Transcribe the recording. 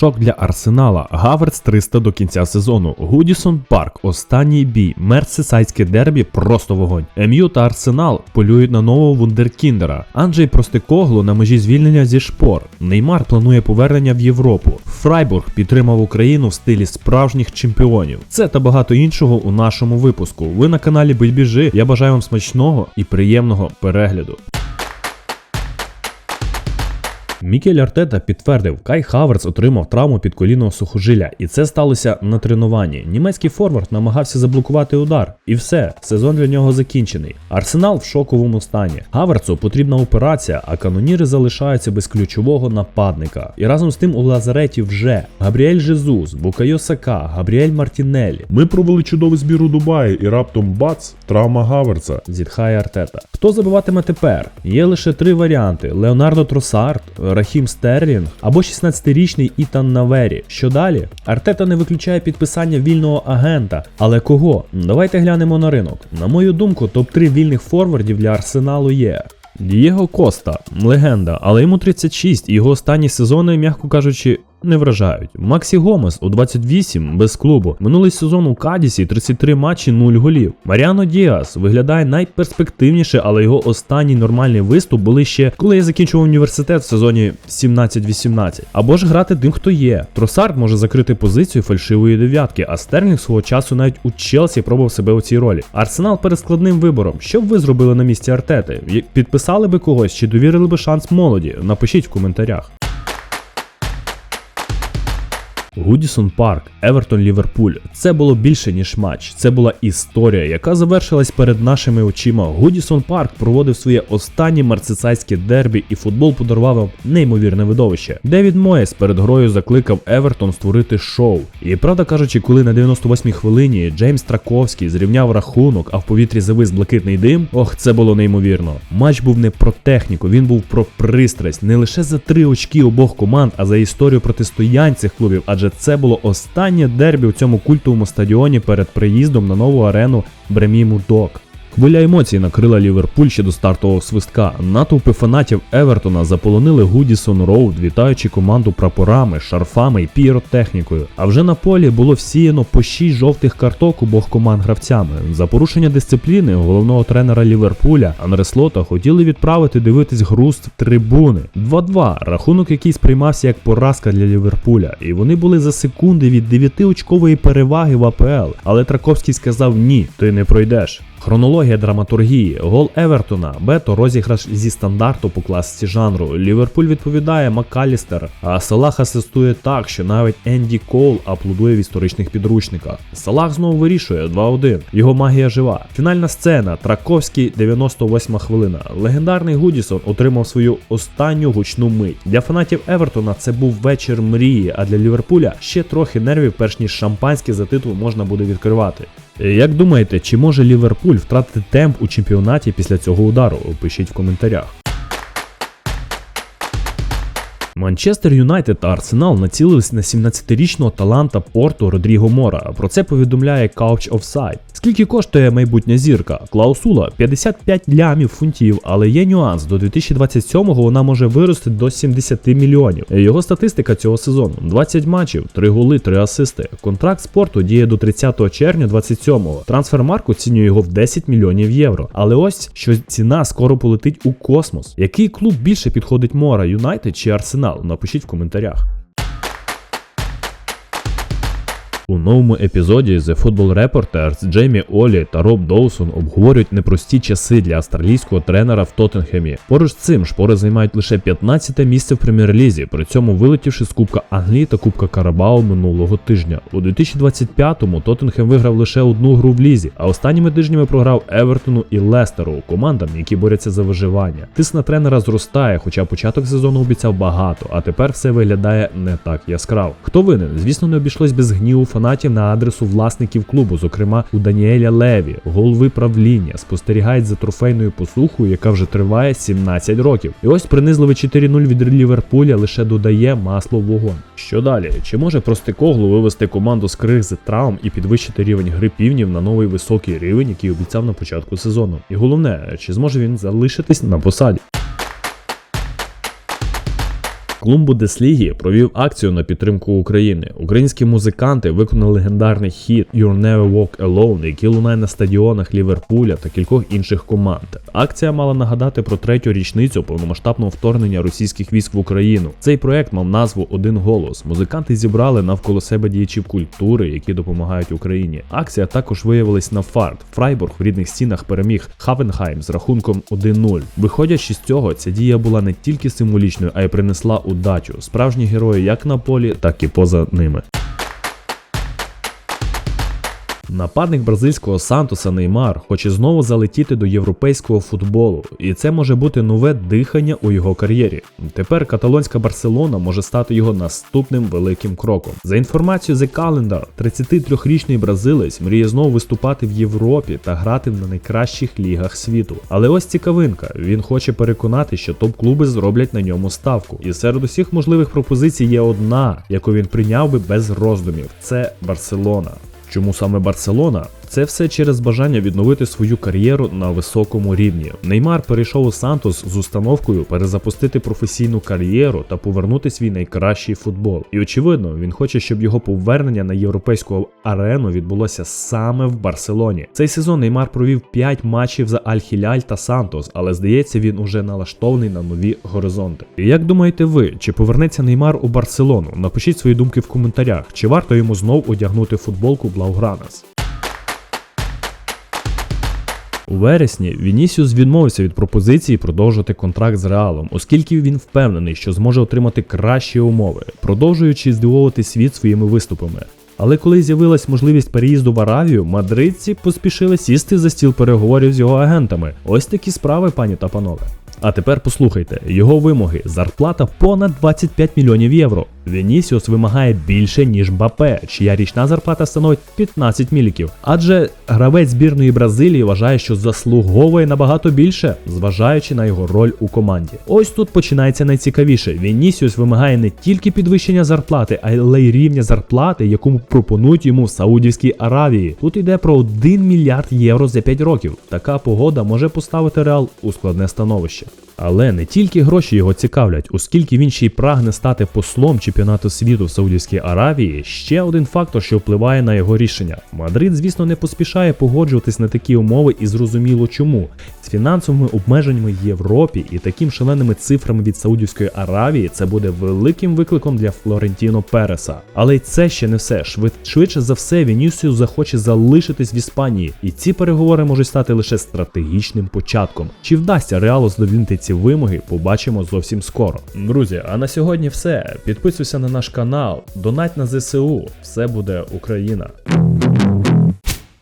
Шок для Арсенала. Гаверц 300 до кінця сезону. Гудісон Парк. Останній бій. Мерсисайське дербі просто вогонь. МЮ та Арсенал полюють на нового вундеркіндера. Анджей Простикоглу на межі звільнення зі шпор. Неймар планує повернення в Європу. Фрайбург підтримав Україну в стилі справжніх чемпіонів. Це та багато іншого у нашому випуску. Ви на каналі Бильбіжи. Я бажаю вам смачного і приємного перегляду. Мікель Артета підтвердив, Кай Хаверц отримав травму під колінного сухожилля, і це сталося на тренуванні. Німецький форвард намагався заблокувати удар, і все, сезон для нього закінчений. Арсенал в шоковому стані. Хаверцу потрібна операція, а каноніри залишаються без ключового нападника. І разом з тим у лазареті вже Габріель Жезус, Букайо Сака, Габріель Мартінелі. Ми провели чудовий збір у Дубаї і раптом бац, травма Гаверца. Зітхає Артета. Хто забиватиме тепер? Є лише три варіанти: Леонардо Тросард, Рахім Стерлінг або 16-річний Ітан Навері. Що далі? Артета не виключає підписання вільного агента. Але кого? Давайте глянемо на ринок. На мою думку, топ-3 вільних форвардів для арсеналу є. Дієго Коста, легенда, але йому 36, і його останні сезони, м'яко кажучи, не вражають. Максі Гомес у 28 без клубу. Минулий сезон у Кадісі 33 матчі 0 голів. Маріано Діас виглядає найперспективніше, але його останній нормальний виступ були ще коли я закінчував університет в сезоні 17-18. Або ж грати тим, хто є. Тросард може закрити позицію фальшивої дев'ятки, а Стерлінг свого часу навіть у Челсі пробував себе у цій ролі. Арсенал перед складним вибором. Що б ви зробили на місці Артети? Підписали би когось чи довірили би шанс молоді? Напишіть в коментарях. Гудісон Парк, Евертон Ліверпуль. Це було більше ніж матч. Це була історія, яка завершилась перед нашими очима. Гудісон Парк проводив своє останнє мерсисайське дербі, і футбол подарував неймовірне видовище. Девід Моєс перед грою закликав Евертон створити шоу. І правда кажучи, коли на 98-й хвилині Джеймс Траковський зрівняв рахунок, а в повітрі завис блакитний дим, ох, це було неймовірно. Матч був не про техніку, він був про пристрасть, не лише за три очки обох команд, а за історію протистоянь цих клубів, адже це було останнє дербі у цьому культовому стадіоні перед приїздом на нову арену Бреміму Док. Хвиля емоцій накрила Ліверпуль ще до стартового свистка. Натовпи фанатів Евертона заполонили Гудісон Роуд, вітаючи команду прапорами, шарфами і піротехнікою. А вже на полі було всіяно по 6 жовтих карток обох команд гравцями. За порушення дисципліни головного тренера Ліверпуля Анре Слота хотіли відправити дивитись гру з трибуни. 2-2, рахунок який сприймався як поразка для Ліверпуля, і вони були за секунди від 9-очкової переваги в АПЛ. Але Траковський сказав ні, ти не пройдеш. Хронологія драматургії, гол Евертона, бето розіграш зі стандарту по класиці жанру. Ліверпуль відповідає Макалістер, а Салах асистує так, що навіть Енді Коул аплодує в історичних підручниках. Салах знову вирішує 2-1. Його магія жива. Фінальна сцена. Траковський, 98 хвилина. Легендарний Гудісон отримав свою останню гучну мить. Для фанатів Евертона це був вечір мрії, а для Ліверпуля ще трохи нервів, перш ніж шампанське за титул можна буде відкривати. Як думаєте, чи може Ліверпуль втратити темп у чемпіонаті після цього удару? Пишіть в коментарях. Манчестер Юнайтед та Арсенал націлились на 17-річного таланта порту Родріго Мора. Про це повідомляє Couch Offside. Скільки коштує майбутня зірка? Клаусула 55 лямів фунтів, але є нюанс. До 2027-го вона може вирости до 70 мільйонів. Його статистика цього сезону: 20 матчів, 3 голи, 3 асисти. Контракт спорту діє до 30 червня 27-го. Трансфермарк оцінює його в 10 мільйонів євро. Але ось що ціна скоро полетить у космос. Який клуб більше підходить Мора, Юнайтед чи Арсенал? Напишіть в коментарях. У новому епізоді The Football Reporters Джеймі Олі та Роб Доусон обговорюють непрості часи для австралійського тренера в Тоттенхемі. Поруч з цим шпори займають лише 15 місце в прем'єр-лізі, при цьому вилетівши з Кубка Англії та Кубка Карабао минулого тижня. У 2025-му Тоттенхем виграв лише одну гру в лізі, а останніми тижнями програв Евертону і Лестеру, командам, які борються за виживання. Тиск на тренера зростає, хоча початок сезону обіцяв багато, а тепер все виглядає не так яскраво. Хто винен? Звісно, не обійшлось без гніву фанатів на адресу власників клубу, зокрема у Даніеля Леві, голови правління, спостерігають за трофейною посухою, яка вже триває 17 років. І ось принизливий 4-0 від Ліверпуля лише додає масло в вогонь. Що далі? Чи може Простикоглу вивести команду з кризи травм і підвищити рівень гри півнів на новий високий рівень, який обіцяв на початку сезону? І головне, чи зможе він залишитись на посаді? Клуб Бундесліги провів акцію на підтримку України. Українські музиканти виконали легендарний хіт You'll Never Walk Alone, який лунає на стадіонах Ліверпуля та кількох інших команд. Акція мала нагадати про третю річницю повномасштабного вторгнення російських військ в Україну. Цей проект мав назву Один голос. Музиканти зібрали навколо себе діячів культури, які допомагають Україні. Акція також виявилась на фарт. Фрайбург в рідних стінах переміг Хавенхайм з рахунком 1-0. Виходячи з цього, ця дія була не тільки символічною, а й принесла удачу. Справжні герої як на полі, так і поза ними. Нападник бразильського Сантоса Неймар хоче знову залетіти до європейського футболу, і це може бути нове дихання у його кар'єрі. Тепер каталонська Барселона може стати його наступним великим кроком. За інформацією The Calendar, 33-річний бразилець мріє знову виступати в Європі та грати на найкращих лігах світу. Але ось цікавинка: він хоче переконати, що топ-клуби зроблять на ньому ставку. І серед усіх можливих пропозицій є одна, яку він прийняв би без роздумів: це Барселона. Чому саме Барселона? Це все через бажання відновити свою кар'єру на високому рівні. Неймар перейшов у Сантос з установкою перезапустити професійну кар'єру та повернути свій найкращий футбол. І очевидно, він хоче, щоб його повернення на європейську арену відбулося саме в Барселоні. Цей сезон Неймар провів 5 матчів за Аль-Хіляль та Сантос, але здається, він уже налаштований на нові горизонти. І як думаєте ви, чи повернеться Неймар у Барселону? Напишіть свої думки в коментарях, чи варто йому знов одягнути футболку Блаугранас. У вересні Вінісіус відмовився від пропозиції продовжити контракт з Реалом, оскільки він впевнений, що зможе отримати кращі умови, продовжуючи здивовувати світ своїми виступами. Але коли з'явилась можливість переїзду в Аравію, мадридці поспішили сісти за стіл переговорів з його агентами. Ось такі справи, пані та панове. А тепер послухайте його вимоги: зарплата понад 25 мільйонів євро. Вінісіус вимагає більше, ніж Мбапе, чия річна зарплата становить 15 міліків. Адже гравець збірної Бразилії вважає, що заслуговує набагато більше, зважаючи на його роль у команді. Ось тут починається найцікавіше. Вінісіус вимагає не тільки підвищення зарплати, але й рівня зарплати, яку пропонують йому в Саудівській Аравії. Тут йде про 1 мільярд євро за 5 років. Така погода може поставити Реал у складне становище. Але не тільки гроші його цікавлять, оскільки він ще й прагне стати послом чемпіонату світу в Саудівській Аравії, ще один фактор, що впливає на його рішення. Мадрид, звісно, не поспішає погоджуватись на такі умови і зрозуміло чому. З фінансовими обмеженнями Європі і таким шаленими цифрами від Саудівської Аравії це буде великим викликом для Флорентіно Переса. Але й це ще не все. Швид... Швидше за все, Вінісіус захоче залишитись в Іспанії, і ці переговори можуть стати лише стратегічним початком. Чи вдасться Реалу задовільнити ці вимоги, побачимо зовсім скоро. Друзі, а на сьогодні все. Підписуйся на наш канал, донать на ЗСУ. Все буде Україна.